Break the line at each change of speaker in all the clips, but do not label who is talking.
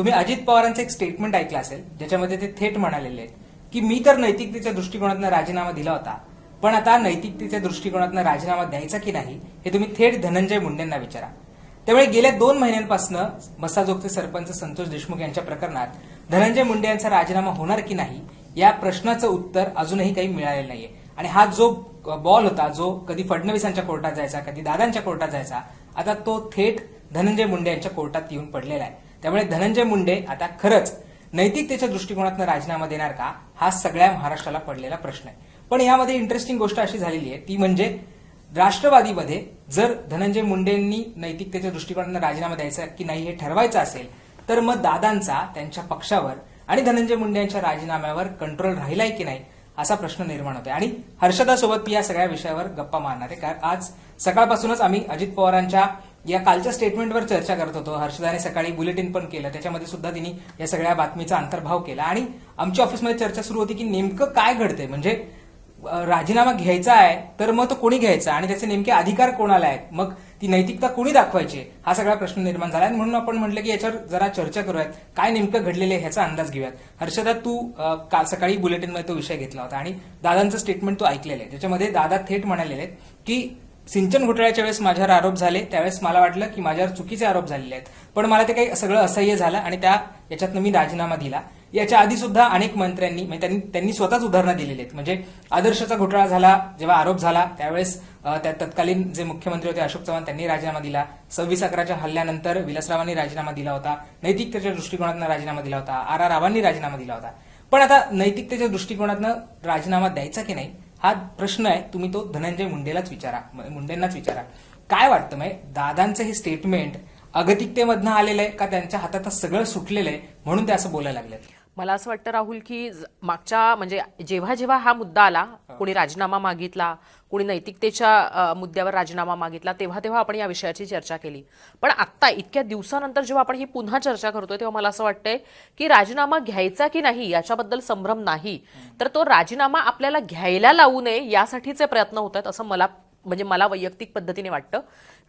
तुम्ही अजित पवारांचं एक स्टेटमेंट ऐकलं असेल ज्याच्यामध्ये ते थेट म्हणालेले आहेत की मी तर नैतिकतेच्या दृष्टिकोनातून राजीनामा दिला होता पण आता नैतिकतेच्या दृष्टिकोनातून राजीनामा द्यायचा की नाही हे तुम्ही थेट धनंजय मुंडेंना विचारा. त्यामुळे गेल्या दोन महिन्यांपासून मसाजोगचे सरपंच संतोष देशमुख यांच्या प्रकरणात धनंजय मुंडे यांचा राजीनामा होणार की नाही या प्रश्नाचं उत्तर अजूनही काही मिळालेलं नाहीये. आणि हा जो बॉल होता जो कधी फडणवीसांच्या कोर्टात जायचा कधी दादांच्या कोर्टात जायचा आता तो थेट धनंजय मुंडे यांच्या कोर्टात येऊन पडलेला आहे. त्यामुळे धनंजय मुंडे आता खरंच नैतिकतेच्या दृष्टिकोनातून राजीनामा देणार का? हा सगळ्या महाराष्ट्राला पडलेला प्रश्न आहे. पण यामध्ये इंटरेस्टिंग गोष्ट अशी झालेली आहे. ती म्हणजे राष्ट्रवादीमध्ये जर धनंजय मुंडेंनी नैतिकतेच्या दृष्टिकोनातून राजीनामा द्यायचा की नाही हे ठरवायचं असेल तर मग दादांचा त्यांच्या पक्षावर आणि धनंजय मुंडे यांच्या राजीनाम्यावर कंट्रोल राहिलाय की नाही असा प्रश्न निर्माण होतोय. आणि हर्षदासोबत मी या सगळ्या विषयावर गप्पा मारणार आहे. कारण आज सकाळपासूनच आम्ही अजित पवारांच्या या कालच्या स्टेटमेंटवर चर्चा करत होतो. हर्षदाने सकाळी बुलेटिन पण केलं. त्याच्यामध्ये सुद्धा तिने या सगळ्या बातमीचा अंतर्भाव केला. आणि आमच्या ऑफिसमध्ये चर्चा सुरू होती की नेमकं काय घडतंय? म्हणजे राजीनामा घ्यायचा आहे तर मग तो कोणी घ्यायचा? आणि त्याचे नेमके अधिकार कोणाला आहेत? मग ती नैतिकता कोणी दाखवायची? हा सगळा प्रश्न निर्माण झाला. आणि म्हणून आपण म्हटलं की याच्यावर जरा चर्चा करूयात. काय नेमकं घडलेलं आहे ह्याचा अंदाज घेऊयात. हर्षदा तू काल सकाळी बुलेटिनमध्ये तो विषय घेतला होता. आणि दादांचं स्टेटमेंट तू ऐकलेलं आहे. त्याच्यामध्ये दादा थेट म्हणालेले आहेत की सिंचन घोटाळ्याच्या वेळेस माझ्यावर आरोप झाले त्यावेळेस मला वाटलं की माझ्यावर चुकीचे आरोप झालेले आहेत. पण मला ते काही सगळं असह्य झालं आणि त्या याच्यातनं मी राजीनामा दिला. याच्या आधी सुद्धा अनेक मंत्र्यांनी म्हणजे त्यांनी त्यांनी स्वतःच उदाहरणं दिलेली आहेत. म्हणजे आदर्शचा घोटाळा झाला जेव्हा आरोप झाला त्यावेळेस त्या तत्कालीन जे मुख्यमंत्री होते अशोक चव्हाण त्यांनी राजीनामा दिला. सव्वीस अकराच्या हल्ल्यानंतर विलासरावांनी राजीनामा दिला होता. नैतिकतेच्या दृष्टिकोनातून राजीनामा दिला होता. आर आर रावांनी राजीनामा दिला होता. पण आता नैतिकतेच्या दृष्टिकोनातनं राजीनामा द्यायचा की नाही हा प्रश्न आहे तुम्ही तो धनंजय मुंडेलाच विचारा म्हणजे मुंडेंनाच विचारा. काय वाटतं म्हणजे दादांचं हे स्टेटमेंट अगतिकतेमधनं आलेलं आहे का त्यांच्या हातात सगळं सुटलेलं आहे म्हणून ते असं बोलायला लागले
मला असं वाटतं राहुल की ज- मागच्या म्हणजे जेव्हा जेव्हा हा मुद्दा आला कोणी राजीनामा मागितला कोणी नैतिकतेच्या मुद्द्यावर राजीनामा मागितला तेव्हा तेव्हा आपण या विषयाची चर्चा केली. पण आत्ता इतक्या दिवसानंतर जेव्हा आपण ही पुन्हा चर्चा करतोय तेव्हा मला असं वाटतंय की राजीनामा घ्यायचा की नाही याच्याबद्दल संभ्रम नाही. तर तो राजीनामा आपल्याला घ्यायला लावू नये यासाठीचे प्रयत्न होत आहेत असं मला म्हणजे मला वैयक्तिक पद्धतीने वाटतं.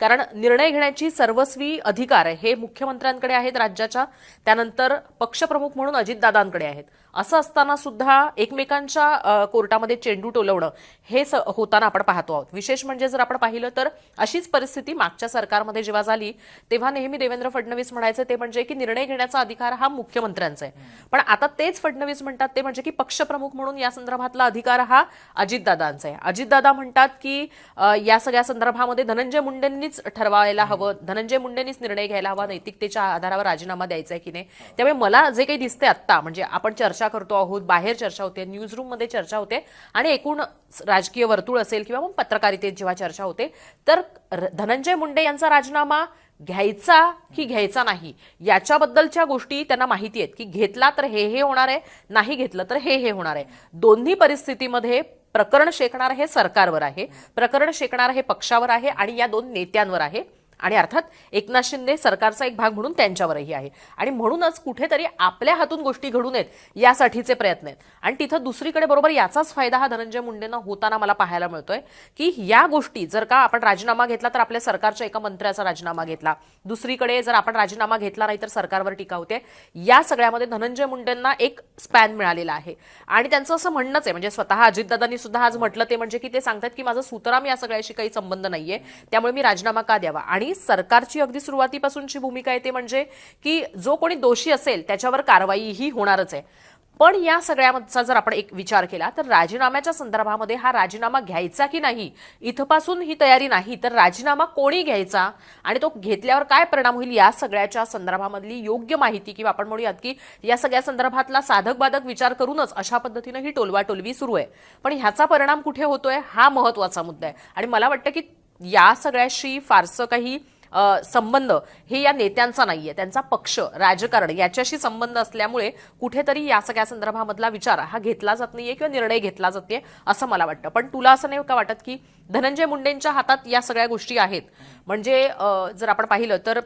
कारण निर्णय घेण्याची सर्वस्वी अधिकार आहे हे मुख्यमंत्र्यांकडे आहेत राज्याच्या त्यानंतर पक्षप्रमुख म्हणून अजितदादांकडे आहेत. असं असताना सुद्धा एकमेकांच्या कोर्टामध्ये चेंडू टोलवणं हे स- होताना आपण पाहतो आहोत. विशेष म्हणजे जर आपण पाहिलं तर अशीच परिस्थिती मागच्या सरकारमध्ये जेव्हा झाली तेव्हा नेहमी देवेंद्र फडणवीस म्हणायचे ते म्हणजे की निर्णय घेण्याचा अधिकार हा मुख्यमंत्र्यांचा आहे. पण आता तेच फडणवीस म्हणतात ते म्हणजे की पक्षप्रमुख म्हणून या संदर्भातला अधिकार हा अजितदादांचा आहे. अजितदादा म्हणतात की या सगळ्या संदर्भामध्ये धनंजय मुंडेंनी मुंडेंनीच ठरवायला हवं. धनंजय मुंडेंनीच निर्णय घ्यायला हवा नैतिकतेच्या आधारावर राजीनामा द्यायचा आहे की नाही? त्यामुळे मला जे काही दिसते आत्ता म्हणजे आपण चर्चा करतो आहोत बाहेर चर्चा होते न्यूजमध्ये चर्चा होते आणि एकूण राजकीय वर्तुळ असेल किंवा मग पत्रकारितेत जेव्हा चर्चा होते तर धनंजय मुंडे यांचा राजीनामा घ्यायचा की घ्यायचा नाही? याच्याबद्दलच्या गोष्टी त्यांना माहिती आहेत की घेतला तर हे हे होणार आहे नाही घेतलं तर हे हे होणार आहे. दोन्ही परिस्थितीमध्ये प्रकरण शेकणार हे सरकारवर आहे प्रकरण शेकणार हे पक्षावर आहे आणि या दोन नेत्यांवर आहे. आणि अर्थात एकनाथ शिंदे सरकारचा एक भाग म्हणून त्यांच्यावरही आहे. आणि म्हणूनच कुठेतरी आपल्या हातून गोष्टी घडून येत यासाठीचे प्रयत्न आहेत. आणि तिथं दुसरीकडे बरोबर याचाच फायदा हा धनंजय मुंडेंना होताना मला पाहायला मिळतोय की या गोष्टी जर का आपण राजीनामा घेतला तर आपल्या सरकारच्या एका मंत्र्याचा राजीनामा घेतला. दुसरीकडे जर आपण राजीनामा घेतला नाही तर सरकारवर टीका होते. या सगळ्यामध्ये धनंजय मुंडेंना एक स्पॅन मिळालेला आहे. आणि त्यांचं असं म्हणणंच आहे म्हणजे स्वतः अजितदादांनी सुद्धा आज म्हटलं ते म्हणजे की ते सांगतात की माझं सुतराम या सगळ्याशी काही संबंध नाहीये त्यामुळे मी राजीनामा का द्यावा? आणि सरकारची अगदी सुरुवातीपासूनची भूमिका आहे ते म्हणजे की जो कोणी दोषी असेल त्याच्यावर कारवाई ही होणारच आहे. पण या सगळ्याचा जर आपण एक विचार केला तर राजीनाम्याच्या संदर्भामध्ये हा राजीनामा घ्यायचा की नाही इथपासून ही तयारी नाही तर राजीनामा कोणी घ्यायचा आणि तो घेतल्यावर काय परिणाम होईल या सगळ्याच्या संदर्भामधली योग्य माहिती किंवा आपण म्हणूयात की या सगळ्या संदर्भातला साधक बाधक विचार करूनच अशा पद्धतीनं ही टोलवाटोलवी सुरू आहे. पण ह्याचा परिणाम कुठे होतोय हा महत्त्वाचा मुद्दा आहे. आणि मला वाटतं की या सगळ्याशी फारसं काही संबंध हे या नेत्यांचा नाहीये. त्यांचा पक्ष राजकारण याच्याशी संबंध असल्यामुळे कुठेतरी या सगळ्या संदर्भामधला विचार हा घेतला जात नाहीये किंवा निर्णय घेतला जात नाहीये असं मला वाटतं. पण तुला असं नाही का वाटत की धनंजय मुंडेंच्या हातात या सगळ्या गोष्टी आहेत? म्हणजे जर आपण पाहिलं तर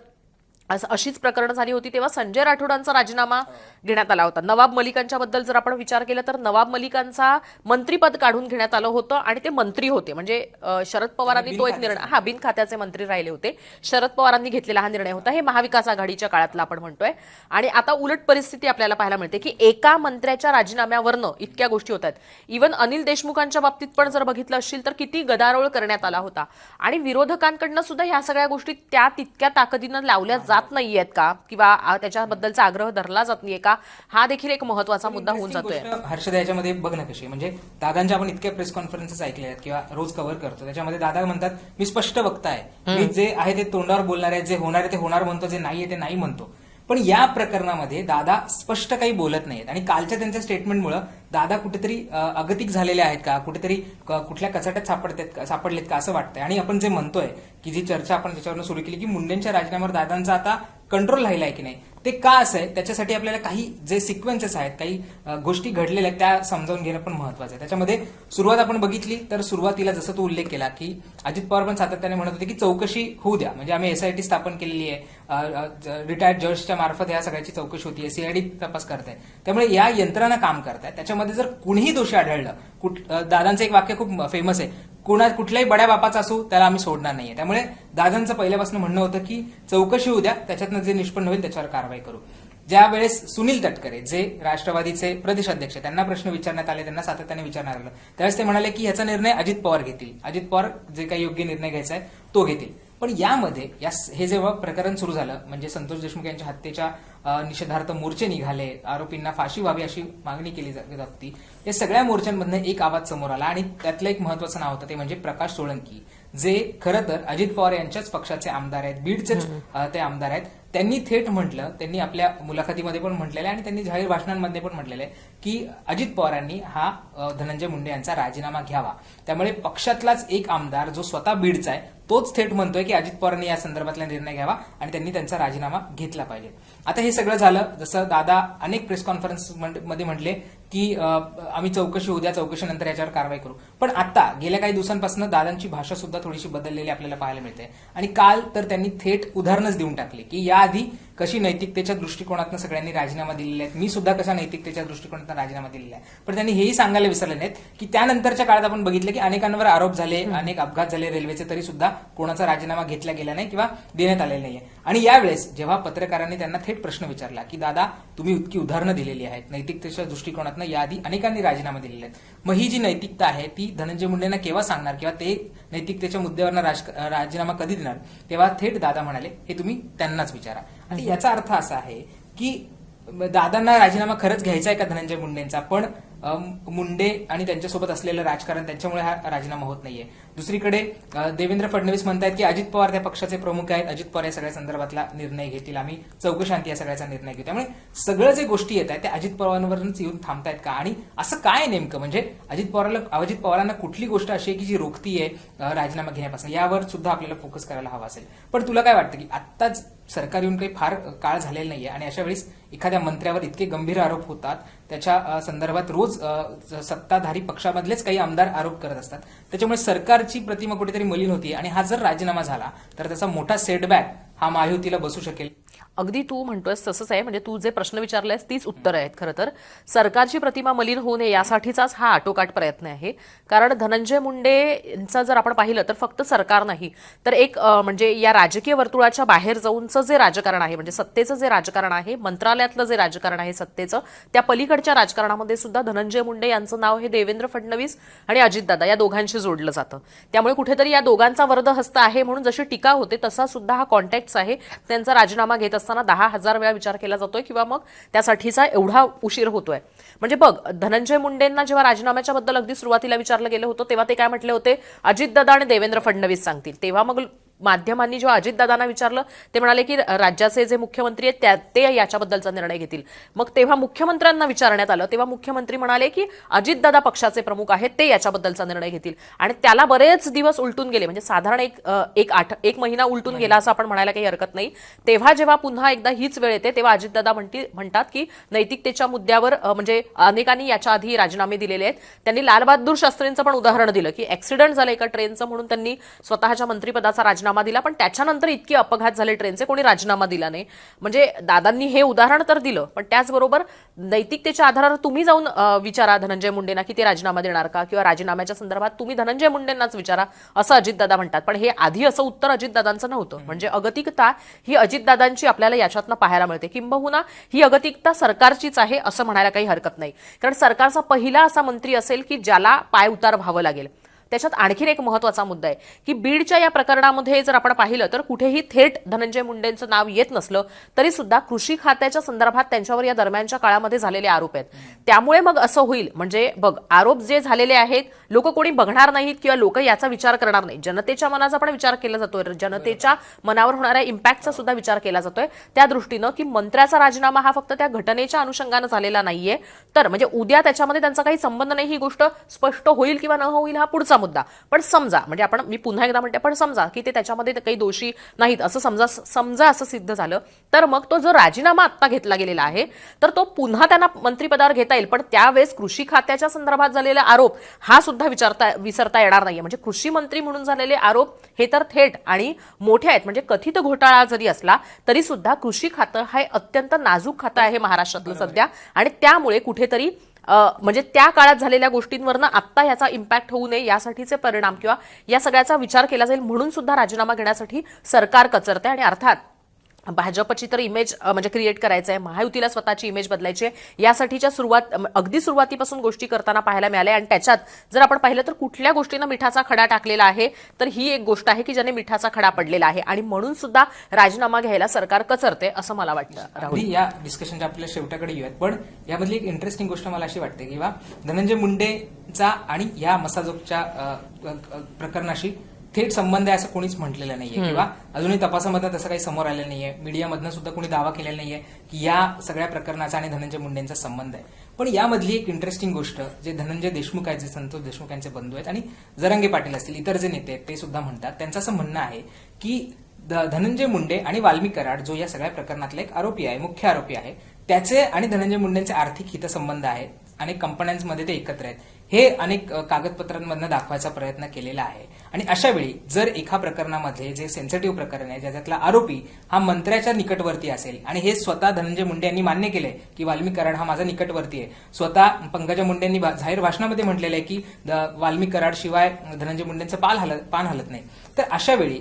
अशीच प्रकरणं झाली होती तेव्हा संजय राठोडांचा राजीनामा घेण्यात आला होता. नवाब मलिकांच्या बद्दल जर आपण विचार केला तर नवाब मलिकांचा मंत्रीपद काढून घेण्यात आलं होतं आणि ते मंत्री होते. म्हणजे शरद पवारांनी तो एक निर्णय हा बिन खात्याचे मंत्री राहिले होते. शरद पवारांनी घेतलेला हा निर्णय होता. हे महाविकास आघाडीच्या काळातला आपण म्हणतोय. आणि आता उलट परिस्थिती आपल्याला पाहायला मिळते की एका मंत्र्याच्या राजीनाम्यावरनं इतक्या गोष्टी होत आहेत. इव्हन अनिल देशमुखांच्या बाबतीत पण जर बघितलं असशील तर किती गदारोळ करण्यात आला होता. आणि विरोधकांकडनं सुद्धा ह्या सगळ्या गोष्टी त्या तितक्या ताकदीनं लावल्या जात नाहीयेत का? किंवा त्याच्याबद्दलचा आग्रह धरला जात नाहीये का? हा देखील एक महत्त्वाचा मुद्दा होऊन जातोय.
हर्षदा याच्यामध्ये बघ ना कशी. म्हणजे दादांच्या आपण इतक्या प्रेस कॉन्फरन्सेस ऐकल्या आहेत किंवा रोज कव्हर करतो. त्याच्यामध्ये दादा म्हणतात मी स्पष्ट वक्ता आहे मी जे आहे ते तोंडावर बोलणार आहे जे होणार आहे ते होणार म्हणतो जे नाही आहे ते नाही म्हणतो. पण या प्रकरणामध्ये दादा स्पष्ट काही बोलत नाहीत. आणि कालच्या त्यांच्या स्टेटमेंटमुळे दादा कुठेतरी अगतिक झालेले आहेत का? कुठेतरी कुठल्या कचाट्यात सापडतात का- सापडलेत का असं वाटतंय. आणि आपण जे म्हणतोय की जी चर्चा आपण त्याच्यावरनं सुरू केली की मुंडेंच्या राजीनाम्यावर दादांचा आता कंट्रोल राहिला आहे की नाही? ते का असं आहे? त्याच्यासाठी आपल्याला काही जे सिक्वेन्सेस आहेत काही गोष्टी घडलेल्या आहेत त्या समजावून घेणं पण महत्वाचं आहे. त्याच्यामध्ये सुरुवात आपण बघितली तर सुरुवातीला जसं तू उल्लेख केला की अजित पवार पण सातत्याने म्हणत होते की चौकशी होऊ द्या. म्हणजे आम्ही एसआयटी स्थापन केलेली आहे. रिटायर्ड जजच्या मार्फत या सगळ्याची चौकशी होती सीआयडी तपास करत आहे त्यामुळे या यंत्रणा काम करतायत. त्याच्यामध्ये जर कुणीही दोषी आढळलं कुठ दादांचं एक वाक्य खूप फेमस आहे. कुणा कुठल्याही बड्या बापाचा असू त्याला आम्ही सोडणार नाहीये. त्यामुळे दादांचं पहिल्यापासून म्हणणं होतं की चौकशी होऊ द्या. त्याच्यातनं जे निष्पन्न होईल त्याच्यावर कारवाई करू. ज्या वेळेस सुनील तटकरे जे राष्ट्रवादीचे प्रदेश अध्यक्ष त्यांना प्रश्न विचारण्यात आले त्यांना सातत्याने विचारण्यात आलं. त्यावेळेस ते म्हणाले की ह्याचा निर्णय अजित पवार घेतील. अजित पवार जे काही योग्य निर्णय घ्यायचा आहे तो घेतील. पण यामध्ये या हे जेव्हा प्रकरण सुरू झालं म्हणजे संतोष देशमुख यांच्या हत्येच्या निषेधार्थ मोर्चे निघाले आरोपींना फाशी व्हावी अशी मागणी केली जात होती या सगळ्या मोर्चांमधनं एक आवाज समोर आला आणि त्यातलं एक महत्वाचं नाव होतं ते म्हणजे प्रकाश सोळंकी जे खरं तर अजित पवार यांच्याच पक्षाचे आमदार आहेत बीडचेच ते आमदार आहेत. त्यांनी थेट म्हटलं त्यांनी आपल्या मुलाखतीमध्ये पण म्हटलेलं आहे आणि त्यांनी जाहीर भाषणांमध्ये पण म्हटलेलं आहे की अजित पवारांनी हा धनंजय मुंडे यांचा राजीनामा घ्यावा. त्यामुळे पक्षातलाच एक आमदार जो स्वतः बीडचा आहे तोच थेट म्हणतोय की अजित पवारांनी या संदर्भातला निर्णय घ्यावा आणि त्यांनी त्यांचा राजीनामा घेतला पाहिजे. आता हे सगळं झालं जसं दादा अनेक प्रेस कॉन्फरन्समध्ये म्हटले की आम्ही चौकशी उद्या चौकशीनंतर याच्यावर कारवाई करू. पण आता गेल्या काही दिवसांपासून दादांची भाषा सुद्धा थोडीशी बदललेली आपल्याला पाहायला मिळते. आणि काल तर त्यांनी थेट उदाहरणच देऊन टाकले की याआधी कशी नैतिकतेच्या दृष्टिकोनातून सगळ्यांनी राजीनामा दिलेले आहेत? मी सुद्धा कशा नैतिकतेच्या दृष्टिकोनातून राजीनामा दिलेला आहे? पण त्यांनी हेही सांगायला विसरले नाहीत की त्यानंतरच्या काळात आपण बघितलं की अनेकांवर आरोप झाले अनेक अपघात झाले रेल्वेचे तरी सुद्धा कोणाचा राजीनामा घेतला गेला नाही किंवा देण्यात आलेला नाहीये. आणि यावेळेस जेव्हा पत्रकारांनी त्यांना थेट प्रश्न विचारला की दादा तुम्ही इतकी उदाहरणं दिलेली आहेत. नैतिकतेच्या दृष्टिकोनातून याआधी अनेकांनी राजीनामा दिलेले आहेत. मग ही जी नैतिकता आहे ती धनंजय मुंडेंना केव्हा सांगणार? किंवा ते नैतिकतेच्या मुद्द्यावर राजीनामा कधी देणार? तेव्हा थेट दादा म्हणाले हे तुम्ही त्यांनाच विचारा. आणि याचा अर्थ असा आहे की दादांना राजीनामा खरंच घ्यायचा आहे का धनंजय मुंडेंचा? पण मुंडे आणि त्यांच्यासोबत असलेलं राजकारण त्यांच्यामुळे हा राजीनामा होत नाहीये. दुसरीकडे देवेंद्र फडणवीस म्हणतात की अजित पवार त्या पक्षाचे प्रमुख आहेत. अजित पवार या सगळ्या संदर्भातला निर्णय घेतील. आम्ही चौकशांती या सगळ्याचा निर्णय घेऊ. त्यामुळे सगळं जे गोष्टी येत आहेत त्या अजित पवारांवरच येऊन थांबतायत का? आणि असं काय नेमकं? म्हणजे अजित पवारला अजित पवारांना कुठली गोष्ट अशी आहे की जी रोखतीये राजीनामा घेण्यापासून? यावर सुद्धा आपल्याला फोकस करायला हवा असेल. पण तुला काय वाटतं की आत्ताच सरकार येऊन काही फार काळ झालेला नाहीये. आणि अशा वेळेस एखाद्या मंत्र्यावर इतके गंभीर आरोप होतात त्याच्या संदर्भात रोज सत्ताधारी पक्षामधलेच काही आमदार आरोप करत असतात. त्याच्यामुळे सरकारची प्रतिमा कुठेतरी मलिन होती आणि हा जर राजीनामा झाला तर त्याचा मोठा सेटबॅक हा महायुतीला बसू शकेल.
अगदी तू म्हणतोयस तसंच आहे म्हणजे तू जे प्रश्न विचारलेस तीच उत्तरं आहेत खरं तर. सरकारची प्रतिमा मलिन होऊ नये यासाठीचाच हा आटोकाट प्रयत्न आहे. कारण धनंजय मुंडे यांचं जर आपण पाहिलं तर फक्त सरकार नाही तर एक म्हणजे या राजकीय वर्तुळाच्या बाहेर जाऊनचं जे राजकारण आहे म्हणजे सत्तेचं जे राजकारण आहे मंत्रालयातलं जे राजकारण आहे सत्तेचं त्या पलीकडच्या राजकारणामध्ये सुद्धा धनंजय मुंडे यांचं नाव हे देवेंद्र फडणवीस आणि अजितदादा या दोघांशी जोडलं जातं. त्यामुळे कुठेतरी या दोघांचा वर्धहस्त आहे म्हणून जशी टीका होते तसा सुद्धा हा कॉन्टॅक्ट आहे त्यांचा राजीनामा घेत असताना दहा हजार वेळा विचार केला जातोय किंवा मग त्यासाठीचा एवढा उशीर होतोय. म्हणजे बघ धनंजय मुंडेंना जेव्हा राजीनाम्याच्या बद्दल अगदी सुरुवातीला विचारलं गेलं होतं तेव्हा ते काय म्हटले होते? अजितदादा आणि देवेंद्र फडणवीस सांगतील. तेव्हा मग माध्यमांनी जेव्हा अजितदादांना विचारलं ते म्हणाले की राज्याचे जे मुख्यमंत्री आहेत त्या ते याच्याबद्दलचा निर्णय घेतील. मग तेव्हा मुख्यमंत्र्यांना विचारण्यात आलं तेव्हा मुख्यमंत्री म्हणाले की अजितदादा पक्षाचे प्रमुख आहेत ते याच्याबद्दलचा निर्णय घेतील. आणि त्याला बरेच दिवस उलटून गेले म्हणजे साधारण एक एक आठ एक महिना उलटून गेला असं आपण म्हणायला काही हरकत नाही. तेव्हा जेव्हा पुन्हा एकदा हीच वेळ येते तेव्हा अजितदादा म्हणती म्हणतात की नैतिकतेच्या मुद्द्यावर म्हणजे अनेकांनी याच्या आधी राजीनामे दिलेले आहेत. त्यांनी लालबहादूर शास्त्रींचं पण उदाहरण दिलं की ऍक्सिडेंट झालं एका ट्रेनचं म्हणून त्यांनी स्वतःच्या मंत्रिपदाचा राजीनामा राजीनामा दिला पण त्याच्यानंतर इतके अपघात झाले ट्रेनचे कोणी राजीनामा दिला नाही. म्हणजे दादांनी हे उदाहरण तर दिलं पण त्याचबरोबर नैतिकतेच्या आधारावर तुम्ही जाऊन विचारा धनंजय मुंडेंना की ते राजीनामा देणार का किंवा राजीनाम्याच्या संदर्भात तुम्ही धनंजय मुंडेंनाच विचारा असं अजितदादा म्हणतात. पण हे आधी असं उत्तर अजितदादांचं नव्हतं. म्हणजे अगतिकता ही अजितदादांची आपल्याला याच्यातनं पाहायला मिळते. किंबहुना ही अगतिकता सरकारचीच आहे असं म्हणायला काही हरकत नाही. कारण सरकारचा पहिला असा मंत्री असेल की ज्याला पाय उतार व्हावं लागेल. त्याच्यात आणखीन एक महत्त्वाचा मुद्दा आहे की बीडच्या या प्रकरणामध्ये जर आपण पाहिलं तर कुठेही थेट धनंजय मुंडेंचं नाव येत नसलं तरी सुद्धा कृषी खात्याच्या संदर्भात त्यांच्यावर या दरम्यानच्या काळामध्ये झालेले आरोप आहेत. त्यामुळे मग असं होईल म्हणजे बघ आरोप जे झालेले आहेत लोक कोणी बघणार नाहीत किंवा लोक याचा विचार करणार नाही जनतेच्या मनाचा पण विचार केला जातोय जनतेच्या मनावर होणाऱ्या इम्पॅक्टचा सुद्धा विचार केला जातोय. त्या दृष्टीनं की मंत्र्याचा राजीनामा हा फक्त त्या घटनेच्या अनुषंगानं झालेला नाहीये तर म्हणजे उद्या त्याच्यामध्ये त्यांचा काही संबंध नाही ही गोष्ट स्पष्ट होईल किंवा न होईल हा पुढचा मुद्दा. पण समजा म्हणजे आपण मी पुन्हा एकदा म्हणते पण समजा की ते त्याच्यामध्ये काही दोषी नाहीत असं समजा समजा असं सिद्ध झालं तर मग तो जो राजीनामा आत्ता घेतला गेलेला आहे तर तो पुन्हा त्यांना मंत्रिपदावर घेता येईल. पण त्यावेळेस कृषी खात्याच्या संदर्भात झालेला आरोप हा सुद्धा विचारता विसरता येणार नाहीये. म्हणजे कृषी मंत्री म्हणून झालेले आरोप हे तर थेट आणि मोठे आहेत. म्हणजे कथित घोटाळा जरी असला तरी सुद्धा कृषी खातं हे अत्यंत नाजूक खातं आहे महाराष्ट्रातलं सध्या. आणि त्यामुळे कुठेतरी म्हणजे त्या काळात झालेल्या गोष्टींवरनं आत्ता याचा इम्पॅक्ट होऊ नये यासाठीचे परिणाम किंवा या सगळ्याचा विचार केला जाईल म्हणून सुद्धा राजीनामा घेण्यासाठी सरकार कचरते आणि अर्थात भाजपची तर इमेज म्हणजे क्रिएट करायचं आहे. महायुतीला स्वतःची इमेज बदलायची आहे. यासाठीच्या सुरुवात अगदी सुरुवातीपासून गोष्टी करताना पाहायला मिळाल्या आणि त्याच्यात जर आपण पाहिलं तर कुठल्या गोष्टीनं मिठाचा खडा टाकलेला आहे तर ही एक गोष्ट आहे की ज्याने मिठाचा खडा पडलेला आहे. आणि म्हणून सुद्धा राजीनामा घ्यायला सरकार कचरते असं मला वाटतं राहुल.
या डिस्कशनच्या आपल्या शेवटाकडे येऊयात. पण यामधली एक इंटरेस्टिंग गोष्ट मला अशी वाटते किंवा धनंजय मुंडेचा आणि या मसाजोगच्या प्रकरणाशी थेट संबंध आहे असं कोणीच म्हटलेलं नाहीये. किंवा अजूनही तपासामधनं तसं काही समोर आलेलं नाहीये. मीडियामधनं सुद्धा कोणी दावा केलेला नाहीये की या सगळ्या प्रकरणाचा आणि धनंजय मुंडेंचा संबंध आहे. पण यामधली एक इंटरेस्टिंग गोष्ट जे धनंजय देशमुख आहेत जे संतोष देशमुख यांचे बंधू आहेत आणि जरंगे पाटील असतील इतर जे नेते आहेत ते सुद्धा म्हणतात. त्यांचं असं म्हणणं आहे की धनंजय मुंडे आणि वाल्मिक कराड जो या सगळ्या प्रकरणातला एक आरोपी आहे मुख्य आरोपी आहे त्याचे आणि धनंजय मुंडेंचे आर्थिक हितसंबंध आहेत अनेक कंपन्यांमध्ये ते एकत्र आहेत. हे अनेक कागदपत्रांमधनं दाखवायचा प्रयत्न केलेला आहे. आणि अशा वेळी जर एका प्रकरणामध्ये जे सेन्सिटिव्ह प्रकरण आहे ज्याच्यातला आरोपी हा मंत्र्याच्या निकटवर्ती असेल आणि हे स्वतः धनंजय मुंडे यांनी मान्य केलंय की वाल्मिक कराड हा माझा निकटवर्ती आहे. स्वतः पंकजा मुंडे यांनी जाहीर भाषणामध्ये म्हटलेलं आहे की द- वाल्मिक कराड शिवाय धनंजय मुंडेंचं पाल हलत पान हलत नाही. तर अशा वेळी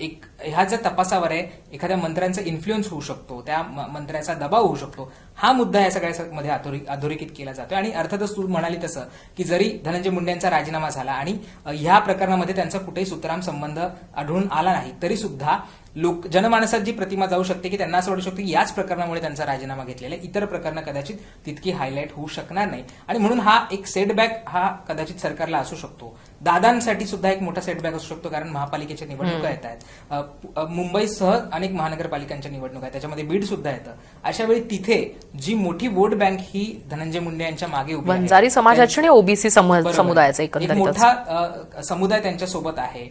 एक ह्या ज्या तपासावर आहे एखाद्या मंत्र्यांचा इन्फ्लुएन्स होऊ शकतो त्या मंत्र्याचा दबाव होऊ शकतो. हा मुद्दा या सगळ्या मध्ये अधोरे- अधोरेखित केला जातोय. आणि अर्थातच तू म्हणाली तसं की जरी धनंजय मुंडे यांचा राजीनामा झाला आणि ह्या प्रकरणामध्ये त्यांचा कुठेही सुतराम संबंध आढळून आला नाही तरी सुद्धा लोक जनमानसात जी प्रतिमा जाऊ शकते की त्यांना असं वाटू शकतं की याच प्रकरणामुळे त्यांचा राजीनामा घेतलेला आहे. इतर प्रकरणं कदाचित तितकी हायलाईट होऊ शकणार नाही आणि म्हणून हा एक सेटबॅक हा कदाचित सरकारला असू शकतो. दादांसाठी सुद्धा एक मोठा सेटबॅक असू शकतो कारण महापालिकेच्या निवडणुका येत आहेत मुंबईसह अनेक महानगरपालिकांच्या निवडणुका आहेत. त्याच्यामध्ये बीड सुद्धा येतं. अशा वेळी तिथे जी मोठी वोट बँक ही धनंजय मुंडे यांच्या मागे उभी
समाजाची आणि ओबीसी. समुदायाचं
मोठा समुदाय त्यांच्यासोबत आहे.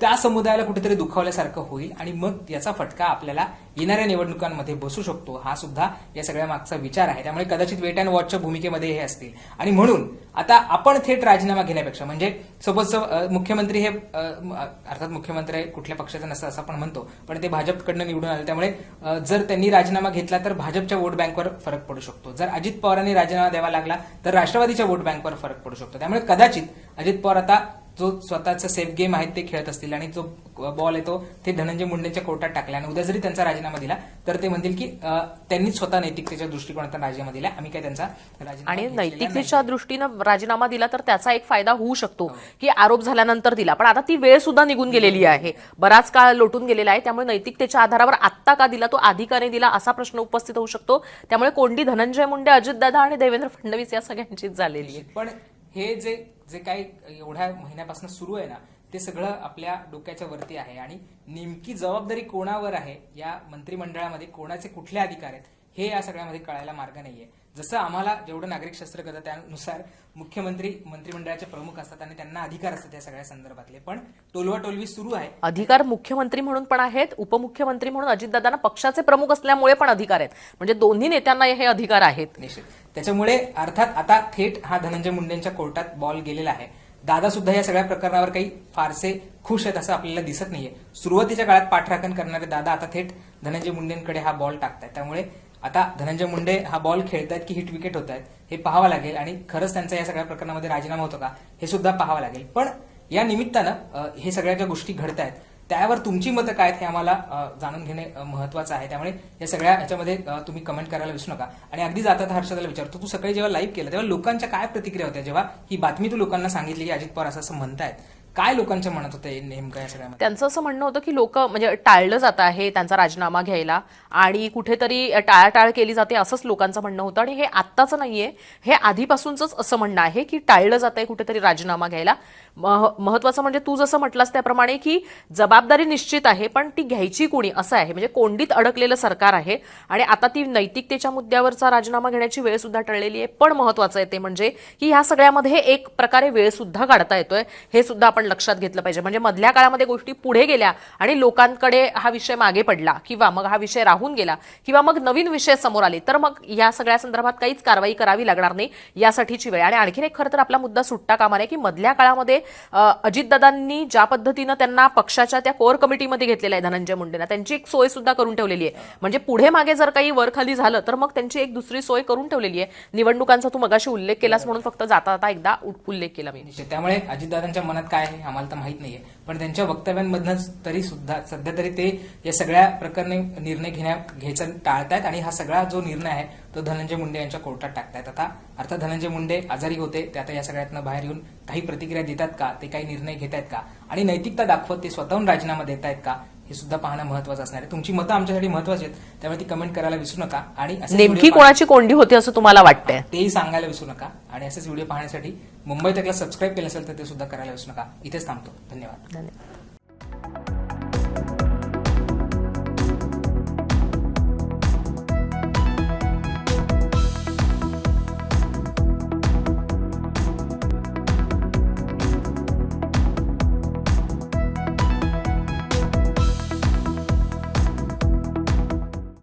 त्या समुदायाला कुठेतरी दुखावल्यासारखं होईल आणि मग याचा फटका आपल्याला येणाऱ्या निवडणुकांमध्ये बसू शकतो. हा सुद्धा या सगळ्या मागचा विचार आहे. त्यामुळे कदाचित वेट अँड वॉचच्या भूमिकेमध्ये हे असतील. आणि म्हणून आता आपण थेट राजीनामा घेण्यापेक्षा म्हणजे सपोज मुख्यमंत्री हे अर्थात मुख्यमंत्री कुठल्या पक्षाचं नसतं असं आपण म्हणतो पण ते भाजपकडनं निवडून आले. त्यामुळे जर त्यांनी राजीनामा घेतला तर भाजपच्या वोट बँकवर फरक पडू शकतो. जर अजित पवारांनी राजीनामा द्यावा लागला तर राष्ट्रवादीच्या वोट बँकवर फरक पडू शकतो. त्यामुळे कदाचित अजित पवार आता जो स्वतःचा सेफ गेम आहे ते खेळत असतील आणि जो बॉल आहे तो ते धनंजय मुंडेंच्या कोर्टात टाकला. आणि उद्या जरी त्यांचा राजीनामा दिला तर ते म्हणतील की अ, त्यांनीच स्वतः नैतिकतेच्या दृष्टिकोनातून राजीनामा दिला. आम्ही काय त्यांचा राजीनामा
आणि. नैतिकतेच्या दृष्टीनं राजीनामा दिला तर त्याचा एक फायदा होऊ शकतो की आरोप झाल्यानंतर दिला. पण आता ती वेळ सुद्धा निघून गेलेली आहे. बराच काळ लोटून गेलेला आहे. त्यामुळे नैतिकतेच्या आधारावर आत्ता का दिला तो आधी का नाही दिला असा प्रश्न उपस्थित होऊ शकतो. त्यामुळे कोंडी धनंजय मुंडे अजितदादा आणि देवेंद्र फडणवीस या सगळ्यांचीच झालेली आहे.
पण हे जे जे काही एवढ्या महिन्यापासून सुरू आहे ना ते सगळं आपल्या डोक्याच्या वरती आहे. आणि नेमकी जबाबदारी कोणावर आहे या मंत्रिमंडळामध्ये कोणाचे कुठले अधिकार आहेत हे या सगळ्यामध्ये कळायला मार्ग नाहीये. जसं आम्हाला जेवढं नागरिक शस्त्र करतं त्यानुसार मुख्यमंत्री मंत्रिमंडळाचे प्रमुख असतात आणि त्यांना अधिकार असतात या सगळ्या संदर्भातले पण टोलवाटोलवी सुरू आहे.
अधिकार मुख्यमंत्री म्हणून पण आहेत उपमुख्यमंत्री म्हणून अजितदादांना पक्षाचे प्रमुख असल्यामुळे पण अधिकार आहेत. म्हणजे दोन्ही नेत्यांना हे अधिकार आहेत.
निश्चित. त्याच्यामुळे अर्थात आता थेट हा धनंजय मुंडेंच्या कोर्टात बॉल गेलेला आहे. दादा सुद्धा या सगळ्या प्रकरणावर काही फारसे खुश आहेत असं आपल्याला दिसत नाहीये. सुरुवातीच्या काळात पाठराखण करणारे दादा आता थेट धनंजय मुंडेंकडे हा बॉल टाकतायत. त्यामुळे आता धनंजय मुंडे हा बॉल खेळतायत की हिट विकेट होत आहेत हे पाहावं लागेल आणि खरंच त्यांचा या सगळ्या प्रकरणामध्ये राजीनामा होतो का हे सुद्धा पाहावं लागेल. पण या निमित्तानं हे सगळ्या ज्या गोष्टी घडत आहेत त्यावर तुमची मतं काय आहेत हे आम्हाला जाणून घेणे महत्वाचं आहे. त्यामुळे या सगळ्या ह्याच्यामध्ये तुम्ही कमेंट करायला विसरू नका. आणि अगदी जातात हर्षदाला विचारतो तू सकाळी जेव्हा लाईव्ह केलं तेव्हा लोकांच्या काय प्रतिक्रिया होत्या? जेव्हा ही बातमी तू लोकांना सांगितली की अजित पवार असं असं म्हणतायत काय लोकांच्या म्हणत होते नेमकं या सगळ्या
त्यांचं असं म्हणणं होतं की लोक म्हणजे टाळलं जात आहे त्यांचा राजीनामा घ्यायला आणि कुठेतरी टाळाटाळ केली जाते असंच लोकांचं म्हणणं होतं आणि हे आत्ताचं नाहीये हे आधीपासूनच असं म्हणणं आहे की टाळलं जात आहे कुठेतरी राजीनामा घ्यायला. महत्वाचं म्हणजे तू जसं म्हटलंस त्याप्रमाणे की जबाबदारी निश्चित आहे पण ती घ्यायची कोणी? असं आहे. म्हणजे कोंडीत अडकलेलं सरकार आहे आणि आता ती नैतिकतेच्या मुद्द्यावरचा राजीनामा घेण्याची वेळ सुद्धा टळलेली आहे. पण महत्वाचं आहे ते म्हणजे की ह्या सगळ्यामध्ये एक प्रकारे वेळ सुद्धा काढता येतोय हे सुद्धा आपण लक्षात घेतलं पाहिजे. म्हणजे मधल्या काळामध्ये गोष्टी पुढे गेल्या आणि लोकांकडे हा विषय मागे पडला किंवा मग हा विषय राहून गेला किंवा मग नवीन विषय समोर आले तर मग या सगळ्या संदर्भात काहीच कारवाई करावी लागणार नाही यासाठीची वेळ. आणि आणखीन एक खरं तर आपला मुद्दा सुट्टा कामा नये की मधल्या काळामध्ये अजितदादांनी ज्या पद्धतीनं त्यांना पक्षाच्या त्या कोर कमिटीमध्ये घेतलेलं आहे धनंजय मुंडेंना त्यांची एक सोय सुद्धा करून ठेवलेली आहे. म्हणजे पुढे मागे जर काही वर खाली झालं तर मग त्यांची एक दुसरी सोय करून ठेवलेली आहे. निवडणुकांचा तू मगाशी उल्लेख केलास म्हणून फक्त जाता जाता एकदा उल्लेख केला मी.
त्यामुळे अजितदादांच्या मनात काय आहे? आम्हाला तर माहीत नाहीये. पण त्यांच्या वक्तव्यांमधनं तरी सुद्धा सध्या तरी ते या सगळ्या प्रकरणी निर्णय घेण्या घ्यायचा टाळतायत आणि हा सगळा जो निर्णय आहे तो धनंजय मुंडे यांच्या कोर्टात टाकतायत. आता अर्थात धनंजय मुंडे आजारी होते ते आता या सगळ्यातनं बाहेर येऊन काही प्रतिक्रिया देतात का? ते काही निर्णय घेत आहेत का? आणि नैतिकता दाखवत ते स्वतःहून राजीनामा देत आहेत का? हे सुद्धा पाहणं महत्वाचं असणार आहे. तुमची मतं आमच्यासाठी महत्वाची आहेत. त्यामुळे ती कमेंट करायला विसरू नका आणि
नेमकी कोणाची कोंडी होती असं तुम्हाला वाटतंय?
तेही सांगायला विसरू नका आणि असेच व्हिडिओ पाहण्यासाठी मुंबई तकला सबस्क्राईब केलं असेल तर ते सुद्धा करायला विसरू नका. इथेच थांबतो. धन्यवाद.
धन्यवाद.